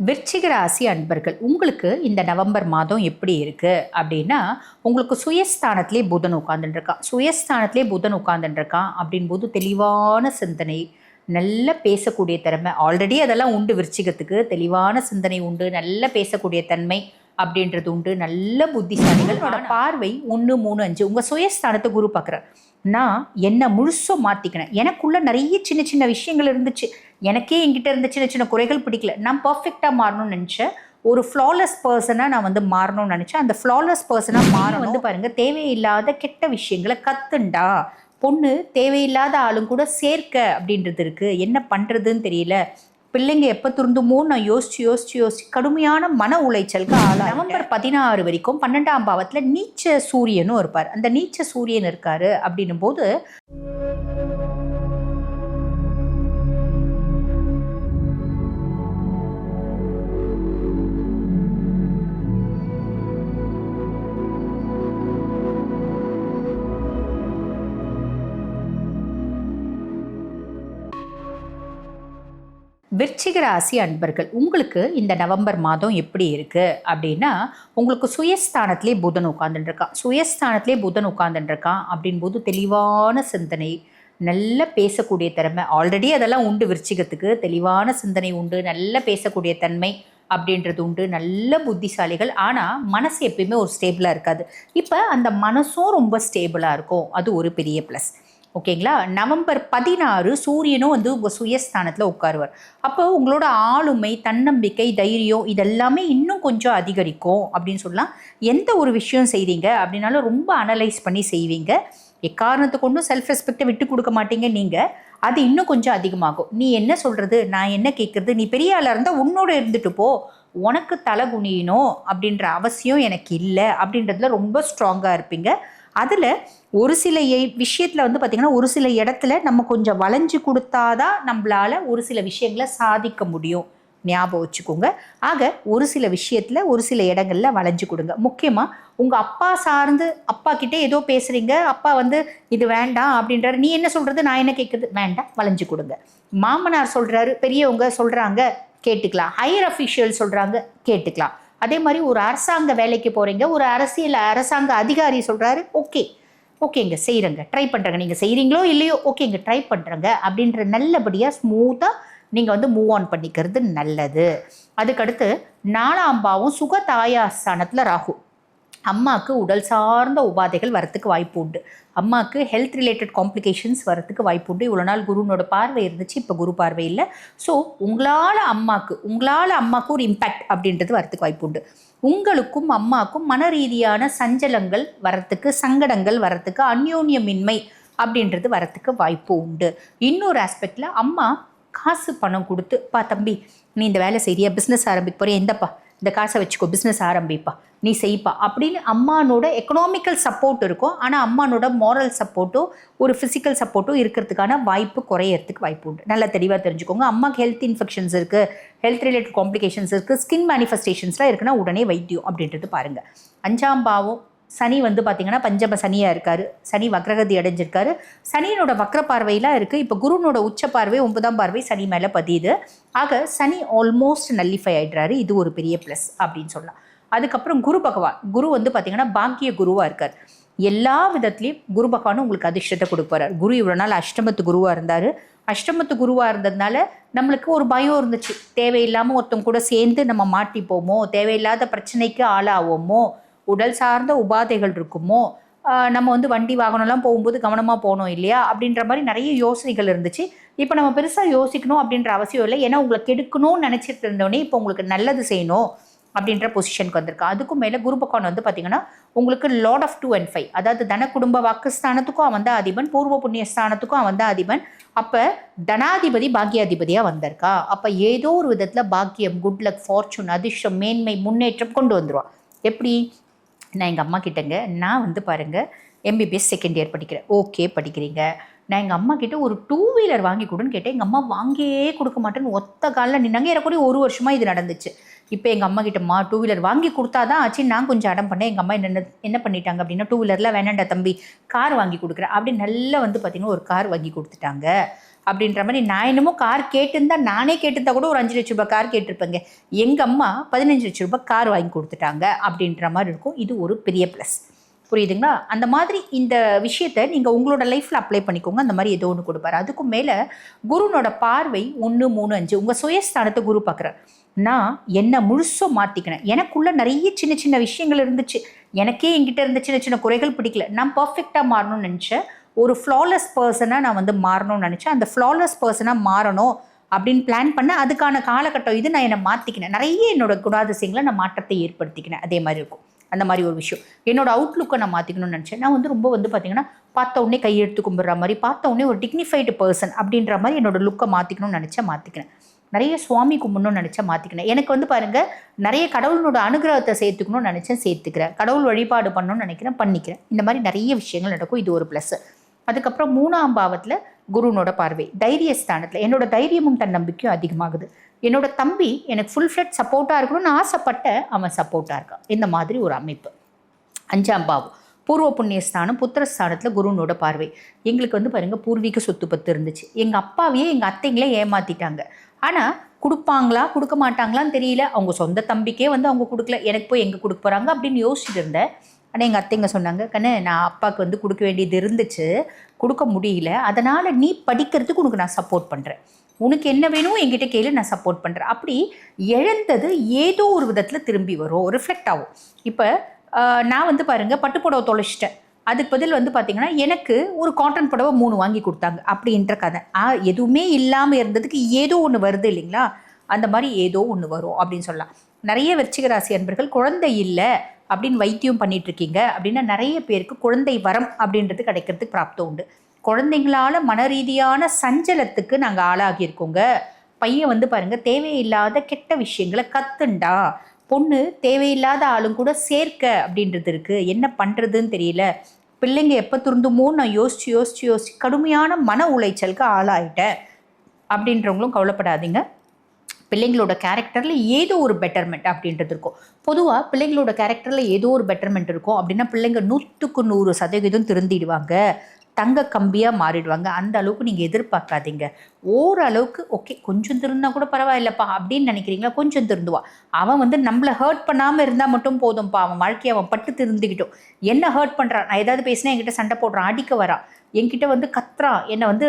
விருச்சிக ராசி அன்பர்கள் உங்களுக்கு இந்த நவம்பர் மாதம் எப்படி இருக்குது அப்படின்னா உங்களுக்கு சுயஸ்தானத்திலே புதன் உட்காந்துட்டுருக்கான் சுயஸ்தானத்திலே புதன் உட்காந்துட்டுருக்கான் அப்படின்போது அப்படின் போது தெளிவான சிந்தனை நல்ல பேசக்கூடிய திறமை. ஆல்ரெடி அதெல்லாம் உண்டு விருச்சிகத்துக்கு. தெளிவான சிந்தனை உண்டு நல்ல பேசக்கூடிய தன்மை. அப்படின்றது உண்டு. நல்ல புத்திசாலிகளோட பார்வை ஒன்று மூணு அஞ்சு. உங்கள் சுயஸ்தானத்தை குரு பார்க்குறார் நான் என்னை முழுசும் மாற்றிக்கினேன் எனக்குள்ள நிறைய சின்ன சின்ன விஷயங்கள் இருந்துச்சு. எனக்கே என்கிட்ட இருந்த சின்ன சின்ன குறைகள் பிடிக்கல. நான் பர்ஃபெக்டாக மாறணும்னு நினச்சேன். ஒரு ஃப்ளாலெஸ் பர்சனாக நான் வந்து மாறணும்னு நினச்சேன். அந்த ஃப்ளாலெஸ் பர்சனாக மாற வந்து பாருங்க தேவையில்லாத கெட்ட விஷயங்களை கத்துண்டா பொண்ணு தேவையில்லாத ஆளும் கூட சேர்க்க அப்படின்றது இருக்கு. என்ன பண்ணுறதுன்னு தெரியல. பிள்ளைங்க எப்போ திருந்துமோ நான் யோசிச்சு யோசிச்சு யோசிச்சு கடுமையான மன உளைச்சலுக்கு ஆளா நவம்பர் பதினாறு வரைக்கும் பன்னெண்டாம் பாவத்தில் நீச்ச சூரியனும் இருப்பார். அந்த நீச்ச சூரியன் இருக்காரு அப்படின்னும் போது விருச்சிக ராசி அன்பர்கள் உங்களுக்கு இந்த நவம்பர் மாதம் எப்படி இருக்குது அப்படின்னா உங்களுக்கு சுயஸ்தானத்திலே புதன் உட்காந்துட்டுருக்கான் சுயஸ்தானத்திலே புதன் உட்காந்துட்டுருக்கான் அப்படின்போது அப்படின் போது தெளிவான சிந்தனை நல்ல பேசக்கூடிய திறமை. ஆல்ரெடி அதெல்லாம் உண்டு விருச்சிகத்துக்கு. தெளிவான சிந்தனை உண்டு நல்ல பேசக்கூடிய தன்மை அப்படின்றது உண்டு. நல்ல புத்திசாலிகள். ஆனால் மனசு எப்பயுமே ஒரு ஸ்டேபிளாக இருக்காது. இப்போ அந்த மனசும் ரொம்ப ஸ்டேபிளாக இருக்கும். அது ஒரு பெரிய ப்ளஸ் ஓகேங்களா? நவம்பர் பதினாறு சூரியனும் வந்து உங்கள் சுயஸ்தானத்தில் உட்காருவார். அப்போ உங்களோட ஆளுமை தன்னம்பிக்கை தைரியம் இதெல்லாமே இன்னும் கொஞ்சம் அதிகரிக்கும் அப்படின்னு சொல்லலாம். எந்த ஒரு விஷயம் செய்கிறீங்க அப்படின்னாலும் ரொம்ப அனலைஸ் பண்ணி செய்வீங்க. எக்காரணத்தை கொண்டும் செல்ஃப் ரெஸ்பெக்டை விட்டு கொடுக்க மாட்டீங்க நீங்கள் அது இன்னும் கொஞ்சம் அதிகமாகும். நீ என்ன சொல்கிறது நான் என்ன கேட்குறது நீ பெரிய ஆளாக இருந்தால் உன்னோட இருந்துட்டு போ. உனக்கு தலை குனியணும் அப்படின்ற அவசியம் எனக்கு இல்லை அப்படின்றதுல ரொம்ப ஸ்ட்ராங்காக இருப்பீங்க. அதில் ஒரு சில விஷயத்தில் வந்து பார்த்திங்கன்னா ஒரு சில இடத்துல நம்ம கொஞ்சம் வளைஞ்சு கொடுத்தாதான் நம்மளால் ஒரு சில விஷயங்களை சாதிக்க முடியும். ஞாபகம் வச்சுக்கோங்க. ஆக ஒரு சில விஷயத்தில் ஒரு சில இடங்களில் வளைஞ்சு கொடுங்க. முக்கியமாக உங்கள் அப்பா சார்ந்து அப்பா கிட்டே ஏதோ பேசுகிறீங்க அப்பா வந்து இது வேண்டாம் அப்படின்றாரு. நீ என்ன சொல்கிறது நான் என்ன கேட்குறது வேண்டாம் வளைஞ்சு கொடுங்க. மாமனார் சொல்கிறாரு பெரியவங்க சொல்கிறாங்க கேட்டுக்கலாம். ஹையர் அஃபிஷியல் சொல்கிறாங்க கேட்டுக்கலாம். அதே மாதிரி ஒரு அரசாங்க வேலைக்கு போகிறீங்க ஒரு அரசியல் அரசாங்க அதிகாரி சொல்கிறாரு ஓகே ஓகேங்க செய்கிறேங்க ட்ரை பண்ணுறேங்க நீங்கள் செய்கிறீங்களோ இல்லையோ ஓகேங்க ட்ரை பண்ணுறேங்க அப்படின்ற நல்லபடியாக ஸ்மூத்தாக நீங்கள் வந்து மூவ் ஆன் பண்ணிக்கிறது நல்லது. அதுக்கடுத்து நாலாம் பாவம் ராகு. அம்மாவுக்கு உடல் சார்ந்த உபாதைகள் வரத்துக்கு வாய்ப்பு உண்டு. அம்மாவுக்கு ஹெல்த் ரிலேட்டட் காம்ப்ளிகேஷன்ஸ் வரத்துக்கு வாய்ப்பு உண்டு. இவ்வளோ நாள் குருனோட பார்வை இருந்துச்சு இப்போ குரு பார்வை இல்லை. ஸோ உங்களால் அம்மாவுக்கு உங்களால் அம்மாவுக்கு ஒரு இம்பேக்ட் அப்படின்றது வரத்துக்கு வாய்ப்பு உண்டு. உங்களுக்கும் அம்மாவுக்கும் மன ரீதியான சஞ்சலங்கள் வரத்துக்கு சங்கடங்கள் வரத்துக்கு அந்யோன்யமின்மை அப்படின்றது வரத்துக்கு வாய்ப்பு உண்டு. இன்னொரு ஆஸ்பெக்டில் அம்மா காசு பணம் கொடுத்து பா தம்பி நீ இந்த வேலை செய்றியா? பிஸ்னஸ் ஆரம்பிக்க போகிறேன் எந்தப்பா? இந்த காசை வச்சுக்கோ பிஸ்னஸ் ஆரம்பிப்பா நீ செய்ப்பா அப்படின்னு அம்மானோட எக்கனாமிக்கல் சப்போர்ட் இருக்கும். ஆனால் அம்மானோட மாரல் சப்போர்ட்டோ ஒரு ஃபிசிக்கல் சப்போர்ட்டோ இருக்கிறதுக்கான வாய்ப்பு குறையறதுக்கு வாய்ப்பு உண்டு. நல்லா தெளிவாக தெரிஞ்சுக்கோங்க. அம்மாக்கு ஹெல்த் இன்ஃபெக்ஷன்ஸ் இருக்குது ஹெல்த் ரிலேட்டட் காம்ப்ளிகேஷன்ஸ் இருக்குது ஸ்கின் மேனிஃபெஸ்டேஷன்ஸ்லாம் இருக்குன்னா உடனே வைத்தியம் அப்படின்றது பாருங்கள் அஞ்சாம் பாவம் சனி வந்து பார்த்தீங்கன்னா பஞ்சம சனியாக இருக்காரு. சனி வக்ரகதி அடைஞ்சிருக்காரு. சனியினோட வக்ர பார்வையெல்லாம் இருக்குது இப்போ குருனோட உச்ச பார்வை ஒன்பதாம் பார்வை சனி மேலே பதியுது. ஆக சனி ஆல்மோஸ்ட் நல்லிஃபை ஆகிடுறாரு இது ஒரு பெரிய ப்ளஸ் அப்படின்னு சொல்லலாம். அதுக்கப்புறம் குரு பகவான். குரு வந்து பார்த்தீங்கன்னா பாக்கிய குருவாக இருக்கார். எல்லா விதத்துலேயும் குரு பகவானும் உங்களுக்கு அதிர்ஷ்டத்தை கொடுப்பாரு குரு இவ்வளோ நாள் அஷ்டமத்து குருவாக இருந்தார். அஷ்டமத்து குருவாக இருந்ததுனால நம்மளுக்கு ஒரு பயம் இருந்துச்சு. தேவையில்லாமல் ஒருத்தவங்க கூட சேர்ந்து நம்ம மாட்டிப்போமோ தேவையில்லாத பிரச்சனைக்கு ஆளாவோமோ உடல் சார்ந்த உபாதைகள் இருக்குமோ நம்ம வந்து வண்டி வாகனம்லாம் போகும்போது கவனமாக போகணும் இல்லையா? அப்படின்ற மாதிரி நிறைய யோசனைகள் இருந்துச்சு. இப்போ நம்ம பெருசாக யோசிக்கணும் அப்படின்ற அவசியம் இல்லை. ஏன்னா உங்களை கெடுக்கணும்னு நினச்சிட்டு இருந்தோடனே இப்போ உங்களுக்கு நல்லது செய்யணும் அப்படின்ற பொசிஷனுக்கு வந்திருக்கு. அதுக்கும் மேலே குரு பகவான் வந்து பார்த்தீங்கன்னா உங்களுக்கு lord of two and five அதாவது தன குடும்ப வாக்குஸ்தானத்துக்கும் அவன் தான் அதிபன் பூர்வ புண்ணிய ஸ்தானத்துக்கும் அவன் தான் அதிபன். அப்போ தனாதிபதி பாக்கியாதிபதியாக வந்திருக்கா? அப்போ ஏதோ ஒரு விதத்தில் பாக்கியம் குட் லக் ஃபார்ச்சூன் அதிர்ஷ்டம் மேன்மை முன்னேற்றம் கொண்டு வந்துருவான் எப்படி? நான் எங்கள் அம்மா கிட்டங்க நான் வந்து பாருங்கள் எம்பிபிஎஸ் செகண்ட் இயர் படிக்கிறேன். ஓகே படிக்கிறீங்க. நான் எங்கள் அம்மா கிட்ட ஒரு டூ வீலர் வாங்கி கொடுன்னு கேட்டேன். எங்கள் அம்மா வாங்கியே கொடுக்க மாட்டேன்னு ஒத்த காலில் நின்னாங்க. ஏறக்குறைய ஒரு வருஷமாக இது நடந்துச்சு. இப்போ எங்கள் அம்மா கிட்டம்மா டூ வீலர் வாங்கி கொடுத்தா தான் ஆச்சு. நான் கொஞ்சம் அடம் பண்ணேன். எங்கள் அம்மா என்ன என்ன பண்ணிட்டாங்க அப்படின்னா டூ வீலரில் வேணாண்டா தம்பி கார் வாங்கி கொடுக்குறேன். அப்படி நல்லா வந்து பார்த்திங்கன்னா ஒரு கார் வாங்கி கொடுத்துட்டாங்க. அப்படின்ற மாதிரி நான் என்னமோ கார் கேட்டிருந்தா நானே கேட்டிருந்தா கூட ஒரு அஞ்சு லட்ச ரூபாய் கார் கேட்டிருப்பேங்க. எங்கள் அம்மா பதினஞ்சு லட்ச ரூபாய் கார் வாங்கி கொடுத்துட்டாங்க அப்படின்ற மாதிரி இருக்கும். இது ஒரு பெரிய ப்ளஸ் புரியுதுங்களா? அந்த மாதிரி இந்த விஷயத்தை நீங்கள் உங்களோட லைஃப்பில் அப்ளை பண்ணிக்கோங்க. அந்த மாதிரி ஏதோ ஒன்று கொடுப்பாரு. அதுக்கும் மேலே குருனோட பார்வை ஒன்று மூணு அஞ்சு உங்கள் சுயஸ்தானத்தை குரு பார்க்குறார் நான் என்னை முழுசும் மாற்றிக்கினேன் எனக்குள்ளே நிறைய சின்ன சின்ன விஷயங்கள் இருந்துச்சு. எனக்கே என்கிட்ட இருந்த சின்ன சின்ன குறைகள் பிடிக்கல. நான் பர்ஃபெக்டாக மாறணும்னு நினச்சேன். ஒரு ஃப்ளாலெஸ் பர்சனாக நான் வந்து மாறணும்னு நினச்சேன். அந்த ஃப்ளாலெஸ் பர்சனாக மாறணும் அப்படின்னு பிளான் பண்ண அதுக்கான காலகட்டம் இது நான் என்னை மாற்றிக்கினேன் நிறைய என்னோட குணாதிசயங்களை நான் மாற்றத்தை ஏற்படுத்திக்கினேன். அதே மாதிரி இருக்கும். அந்த மாதிரி ஒரு விஷயம். என்னோட அவுட்லுக்கை நான் மாற்றிக்கணும்னு நினச்சேன். நான் வந்து ரொம்ப வந்து பார்த்தீங்கன்னா பார்த்த உடனே கையெழுத்து கும்பிட்ற மாதிரி பார்த்த உடனே ஒரு டிக்னிஃபைடு பர்சன் அப்படின்ற மாதிரி என்னோட லுக்கை மாற்றிக்கணும்னு நினச்சேன் மாற்றிக்கினேன் நிறைய சுவாமி கும்பிடணும்னு நினச்சா மாற்றிக்கினேன் எனக்கு வந்து பாருங்கள் நிறைய கடவுளோட அனுகிரகத்தை சேர்த்துக்கணும்னு நினச்சேன் சேர்த்துக்கிறேன். கடவுள் வழிபாடு பண்ணணும்னு நினைக்கிறேன் பண்ணிக்கிறேன். இந்த மாதிரி நிறைய விஷயங்கள் நடக்கும். இது ஒரு ப்ளஸ் அதுக்கப்புறம் மூணாம் பாவத்தில் குருனோட பார்வை தைரிய ஸ்தானத்தில் என்னோட தைரியமும் தன்னம்பிக்கையும் அதிகமாகுது. என்னோட தம்பி எனக்கு ஃபுல் ஃப்ளட் சப்போர்ட்டாக இருக்கணும்னு ஆசைப்பட்ட அவன் சப்போர்ட்டாக இருக்கான். இந்த மாதிரி ஒரு அமைப்பு. அஞ்சாம் பாவம் பூர்வ புண்ணியஸ்தானம் புத்திரஸ்தானத்தில் குருனோட பார்வை. எங்களுக்கு வந்து பாருங்கள் பூர்வீக சொத்து பத்து இருந்துச்சு. எங்கள் அப்பாவையே எங்கள் அத்தைங்களே ஏமாற்றிட்டாங்க ஆனால் கொடுப்பாங்களா கொடுக்க மாட்டாங்களான்னு தெரியல. அவங்க சொந்த தம்பிக்கே வந்து அவங்க கொடுக்கல. எனக்கு போய் எங்கே கொடுக்க போகிறாங்க அப்படின்னு யோசிச்சுட்டு இருந்தேன். ஆனால் எங்கள் அத்தைங்க சொன்னாங்க கண்ணு நான் அப்பாவுக்கு வந்து கொடுக்க வேண்டியது இருந்துச்சு. கொடுக்க முடியல. அதனால் நீ படிக்கிறதுக்கு உனக்கு நான் சப்போர்ட் பண்ணுறேன் உனக்கு என்ன வேணும் என்கிட்ட கேளு நான் சப்போர்ட் பண்ணுறேன் அப்படி இழந்தது ஏதோ ஒரு விதத்தில் திரும்பி வரும். ரிஃப்ளெக்ட் ஆகும். இப்போ நான் வந்து பாருங்கள் பட்டுப்புடவை தொலைச்சிட்டேன். அதுக்கு பதில் வந்து பார்த்தீங்கன்னா எனக்கு ஒரு காட்டன் புடவை மூணு வாங்கி கொடுத்தாங்க அப்படின்ற கதை. எதுவுமே இல்லாமல் இருந்ததுக்கு ஏதோ ஒன்று வருது இல்லைங்களா? அந்த மாதிரி ஏதோ ஒன்று வரும் அப்படின்னு சொல்லலாம். நிறைய விருச்சிக ராசி அன்பர்கள் குழந்தை இல்லை அப்படின்னு வைத்தியம் பண்ணிட்டு இருக்கீங்க அப்படின்னா நிறைய பேருக்கு குழந்தை வரம் அப்படின்றது கிடைக்கிறதுக்கு பிராப்தம் உண்டு. குழந்தைங்களால மன ரீதியான சஞ்சலத்துக்கு நாங்கள் ஆளாகியிருக்கோங்க பையன் வந்து பாருங்க தேவையில்லாத கெட்ட விஷயங்களை கத்துண்டா பொண்ணு தேவையில்லாத ஆளும் கூட சேர்க்க அப்படின்றது இருக்கு. என்ன பண்றதுன்னு தெரியல. பிள்ளைங்க எப்போ திருந்துமோ நான் யோசிச்சு யோசிச்சு யோசிச்சு கடுமையான மன உளைச்சலுக்கு ஆளாயிட்டேன். அப்படின்றவங்களும் கவலைப்படாதீங்க. பிள்ளைங்களோட கேரக்டரில் ஏதோ ஒரு பெட்டர்மெண்ட் அப்படின்றது இருக்கும். பொதுவாக பிள்ளைங்களோட கேரக்டரில் ஏதோ ஒரு பெட்டர்மெண்ட் இருக்கும் அப்படின்னா பிள்ளைங்க நூற்றுக்கு நூறு சதவீதம் திருந்திடுவாங்க. தங்க கம்பியாக மாறிடுவாங்க. அந்த அளவுக்கு நீங்கள் எதிர்பார்க்காதீங்க. ஓரளவுக்கு ஓகே கொஞ்சம் திருந்தா கூட பரவாயில்லப்பா அப்படின்னு நினைக்கிறீங்களா? கொஞ்சம் திருந்துவா அவன் வந்து நம்மளை ஹர்ட் பண்ணாமல் இருந்தால் மட்டும் போதும்ப்பா அவன் வாழ்க்கையை அவன் பட்டு திருந்துக்கிட்டோம். என்ன ஹர்ட் பண்ணுறான் நான் ஏதாவது பேசினா என்கிட்ட சண்டை போடுறான். அடிக்க வரான் என்கிட்ட வந்து கத்துறான் என்னை வந்து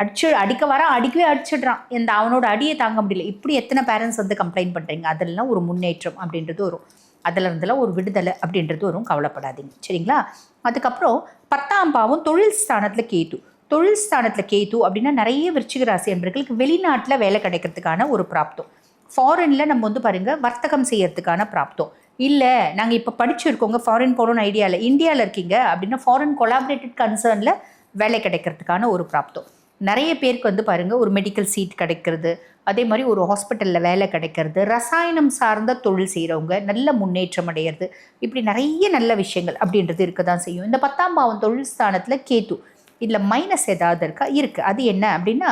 அடிச்சு அடிக்க வரான் அடிக்கவே அடிச்சிடுறான். இந்த அவனோட அடியை தாங்க முடியல. இப்படி எத்தனை பேரண்ட்ஸ் வந்து கம்ப்ளைண்ட் பண்ணுறீங்க அதெல்லாம் ஒரு முன்னேற்றம் அப்படின்றது வரும். அதில் இருந்தெல்லாம் ஒரு விடுதலை அப்படின்றது வரும் கவலைப்படாதீங்க. சரிங்களா? அதுக்கப்புறம் பத்தாம் பாவம் தொழில் ஸ்தானத்தில் கேது. தொழில் ஸ்தானத்தில் கேது அப்படின்னா நிறைய விருச்சிக ராசி என்பர்களுக்கு வெளிநாட்டில் வேலை கிடைக்கிறதுக்கான ஒரு பிராப்தம். ஃபாரினில் நம்ம வந்து பாருங்கள் வர்த்தகம் செய்யறதுக்கான பிராப்தம். இல்லை நாங்கள் இப்போ படிச்சிருக்கோங்க ஃபாரின் போகணும்னு ஐடியாவில் இந்தியாவில் இருக்கீங்க அப்படின்னா ஃபாரின் கொலாபரேட்டட் கன்சர்னில் வேலை கிடைக்கிறதுக்கான ஒரு பிராப்தம். நிறைய பேருக்கு வந்து பாருங்கள் ஒரு மெடிக்கல் சீட் கிடைக்கிறது அதே மாதிரி ஒரு ஹாஸ்பிட்டலில் வேலை கிடைக்கிறது ரசாயனம் சார்ந்த தொழில் செய்கிறவங்க நல்ல முன்னேற்றம் அடையிறது இப்படி நிறைய நல்ல விஷயங்கள் அப்படின்றது இருக்க தான் செய்யும். இந்த பத்தாம் பாவம் தொழில் ஸ்தானத்தில் கேத்து இதில் மைனஸ் ஏதாவது இருக்கா? இருக்குது அது என்ன அப்படின்னா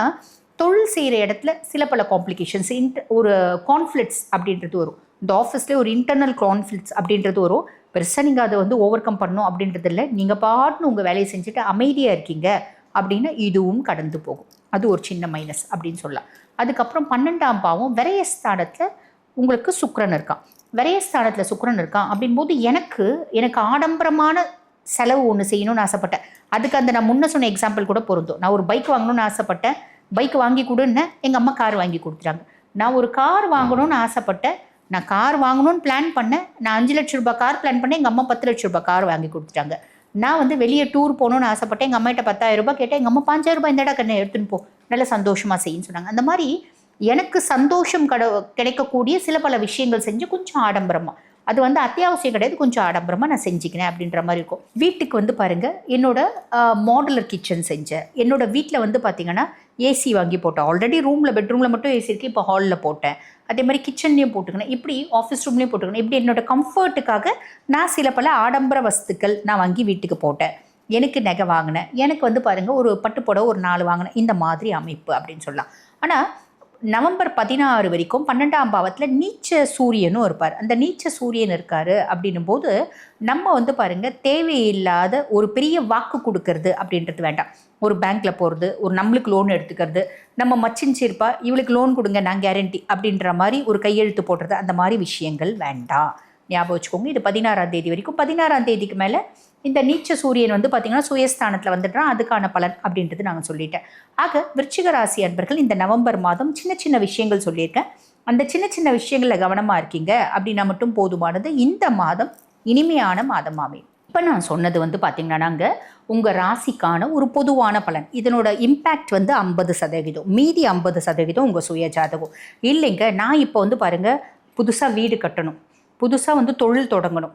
தொழில் செய்கிற இடத்துல சில பல காம்ப்ளிகேஷன்ஸ் இன்ட் ஒரு கான்ஃப்ளிக்ஸ் அப்படின்றது வரும். இந்த ஆஃபீஸ்லேயே ஒரு இன்டர்னல் கான்ஃப்ளிக்ஸ் அப்படின்றது வரும். பெருசாக நீங்கள் அதை வந்து ஓவர் கம் பண்ணணும் அப்படின்றது இல்லை. நீங்கள் பாட்டுன்னு உங்கள் வேலையை செஞ்சுட்டு அமைதியாக இருக்கீங்க. அப்படின்னா இதுவும் கடந்து போகும். அது ஒரு சின்ன மைனஸ் அப்படின்னு சொல்லலாம். அதுக்கப்புறம் பன்னெண்டாம் பாவம் விரயஸ்தானத்தில் உங்களுக்கு சுக்கரன் இருக்கான். விரயஸ்தானத்தில் சுக்கரன் இருக்கான் அப்படின்போது எனக்கு எனக்கு ஆடம்பரமான செலவு ஒன்று செய்யணும்னு ஆசைப்பட்டேன். அதுக்கு அந்த நான் முன்ன சொன்ன எக்ஸாம்பிள் கூட பொருந்தும். நான் ஒரு பைக் வாங்கணும்னு ஆசைப்பட்டேன். பைக் வாங்கி கொடுன்னு எங்கள் அம்மா கார் வாங்கி கொடுத்துட்டாங்க. நான் ஒரு கார் வாங்கணும்னு ஆசைப்பட்டேன். நான் கார் வாங்கணும்னு பிளான் பண்ணேன். நான் அஞ்சு லட்ச ரூபாய் கார் பிளான் பண்ணேன். எங்கள் அம்மா பத்து லட்ச ரூபாய் கார் வாங்கி கொடுத்துட்டாங்க. நான் வந்து வெளியே டூர் போகணும்னு ஆசைப்பட்டேன். எங்கள் அம்மாட்ட பத்தாயிரம் ரூபாய் கேட்டேன். எங்கள் அம்மா பாஞ்சாயிரம் ரூபாய் இந்தடா கண்ணை எடுத்துன்னு போ. நல்ல சந்தோஷமாக செய்யுன்னு சொன்னாங்க. அந்த மாதிரி எனக்கு சந்தோஷம் கட கிடைக்கக்கூடிய சில பல விஷயங்கள் செஞ்சு கொஞ்சம் ஆடம்பரமாக அது வந்து அத்தியாவசியம் கிடையாது. கொஞ்சம் ஆடம்பரமாக நான் செஞ்சுக்கிறேன் அப்படின்ற மாதிரி இருக்கும். வீட்டுக்கு வந்து பாருங்கள் என்னோட மாடுலர் கிச்சன் செஞ்சேன். என்னோட வீட்டில் வந்து பார்த்திங்கன்னா ஏசி வாங்கி போட்டேன். ஆல்ரெடி ரூமில் பெட்ரூமில் மட்டும் ஏசி இருக்குது இப்போ ஹாலில் போட்டேன். அதே மாதிரி கிச்சன்லேயும் போட்டுக்கினேன். இப்படி ஆஃபீஸ் ரூம்லேயும் போட்டுக்கினேன். இப்படி என்னோட கம்ஃபர்ட்டுக்காக நான் சில பல ஆடம்பர வஸ்துக்கள் நான் வாங்கி வீட்டுக்கு போட்டேன். எனக்கு நகை வாங்கினேன். எனக்கு வந்து பாருங்கள் ஒரு பட்டு புடவை ஒரு நாலு வாங்கினேன். இந்த மாதிரி அமைப்பு அப்படின்னு சொல்லலாம். ஆனால் நவம்பர் பதினாறு வரைக்கும் பன்னெண்டாம் பாவத்தில் நீச்ச சூரியனும் இருப்பார். அந்த நீச்ச சூரியன் இருக்காரு அப்படின்னும் போது நம்ம வந்து பாருங்க தேவையில்லாத ஒரு பெரிய வாக்கு கொடுக்கறது அப்படின்றது வேண்டாம். ஒரு பேங்க்ல போகிறது ஒரு நம்மளுக்கு லோன் எடுத்துக்கிறது நம்ம மச்சின் சீர்ப்பா இவளுக்கு லோன் கொடுங்க நான் கேரண்டி அப்படின்ற மாதிரி ஒரு கையெழுத்து போடுறது அந்த மாதிரி விஷயங்கள் வேண்டாம். ஞாபகம் வச்சுக்கோங்க இது பதினாறாம் தேதி வரைக்கும். பதினாறாம் தேதிக்கு மேலே இந்த நீச்ச சூரியன் வந்து பார்த்தீங்கன்னா சுயஸ்தானத்தில் வந்துடுறான். அதுக்கான பலன் அப்படின்றது நாங்கள் சொல்லிட்டேன். ஆக விருச்சிக ராசி அன்பர்கள் இந்த நவம்பர் மாதம் சின்ன சின்ன விஷயங்கள் சொல்லியிருக்கேன். அந்த சின்ன சின்ன விஷயங்களில் கவனமாக இருக்கீங்க. அப்படின்னா மட்டும் போதுமானது. இந்த மாதம் இனிமையான மாதம் இப்போ நான் சொன்னது வந்து பார்த்தீங்கன்னா நாங்கள் உங்கள் ராசிக்கான ஒரு பொதுவான பலன். இதனோட இம்பேக்ட் வந்து ஐம்பது சதவீதம். மீதி ஐம்பது சதவீதம் உங்கள் சுய ஜாதகம் இல்லைங்க நான் இப்போ வந்து பாருங்கள் புதுசாக வீடு கட்டணும். புதுசாக வந்து தொழில் தொடங்கணும்.